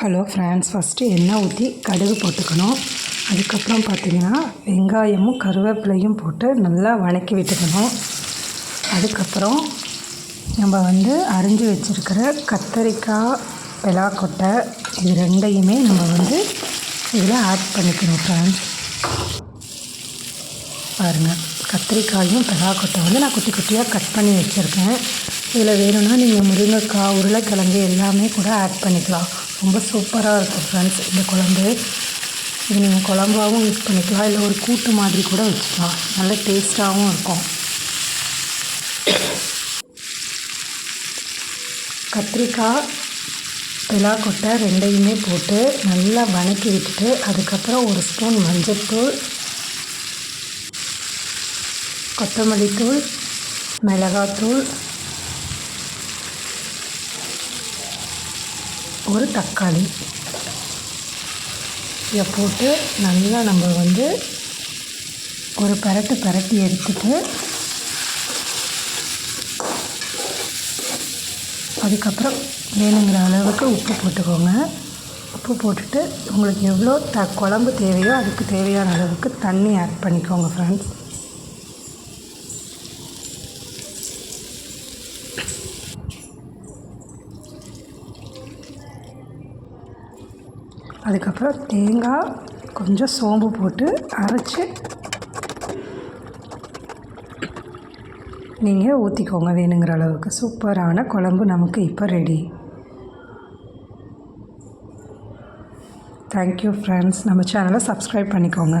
Hello friends first எண்ணெய் ஊற்றி கடுகு போட்டுக்கணும். அதுக்கப்புறம் பார்த்தீங்கன்னா வெங்காயமும் கருவேப்பிலையும் போட்டு நல்லா வதக்கி விட்டுக்கணும். அதுக்கப்புறம் நம்ம வந்து அரிஞ்சு வச்சுருக்கிற கத்தரிக்காய் பெலாக்கொட்டை இது ரெண்டையுமே நம்ம வந்து இதில் ஆட் பண்ணிக்கணும் ஃப்ரெண்ட்ஸ் பாருங்கள் கத்திரிக்காயும் பெலாக்கொட்டை வந்து நான் குட்டி குட்டியாக கட் பண்ணி வச்சுருக்கேன். இதில் வேணும்னா நீங்கள் முருங்கைக்காய் உருளைக்கிழங்கு எல்லாமே கூட ஆட் பண்ணிக்கலாம். ரொம்ப சூப்பராக இருக்கும் ஃப்ரெண்ட்ஸ் இந்த குழம்பு. இது நீங்கள் குழம்பாகவும் யூஸ் பண்ணிக்கலாம். இல்லை ஒரு கூட்டு மாதிரி கூட வச்சுக்கலாம். நல்ல டேஸ்ட்டாகவும் இருக்கும். கத்திரிக்காய் பிலாக்கொட்டை ரெண்டையுமே போட்டு நல்லா வதக்கி விட்டுட்டு அதுக்கப்புறம் ஒரு ஸ்பூன் மஞ்சள்தூள் கொத்தமல்லித்தூள் மிளகாத்தூள் ஒரு தக்காளி. இதை போட்டு நல்லா நம்ம வந்து ஒரு பரட்டு பரட்டி எடுத்துட்டு அதுக்கப்புறம் வேணுங்கிற அளவுக்கு உப்பு போட்டுக்கோங்க. உப்பு போட்டுட்டு உங்களுக்கு எவ்வளோ த குழம்பு தேவையோ அதுக்கு தேவையான அளவுக்கு தண்ணி ஆட் பண்ணிக்கோங்க ஃப்ரெண்ட்ஸ் அதுக்கப்புறம் தேங்காய் கொஞ்சம் சோம்பு போட்டு அரைச்சி நீங்கள் ஊற்றிக்கோங்க வேணுங்கிற அளவுக்கு. சூப்பரான குழம்பு நமக்கு இப்போ ரெடி தேங்க்யூ ஃப்ரெண்ட்ஸ் நம்ம சேனலை சப்ஸ்கிரைப் பண்ணிக்கோங்க.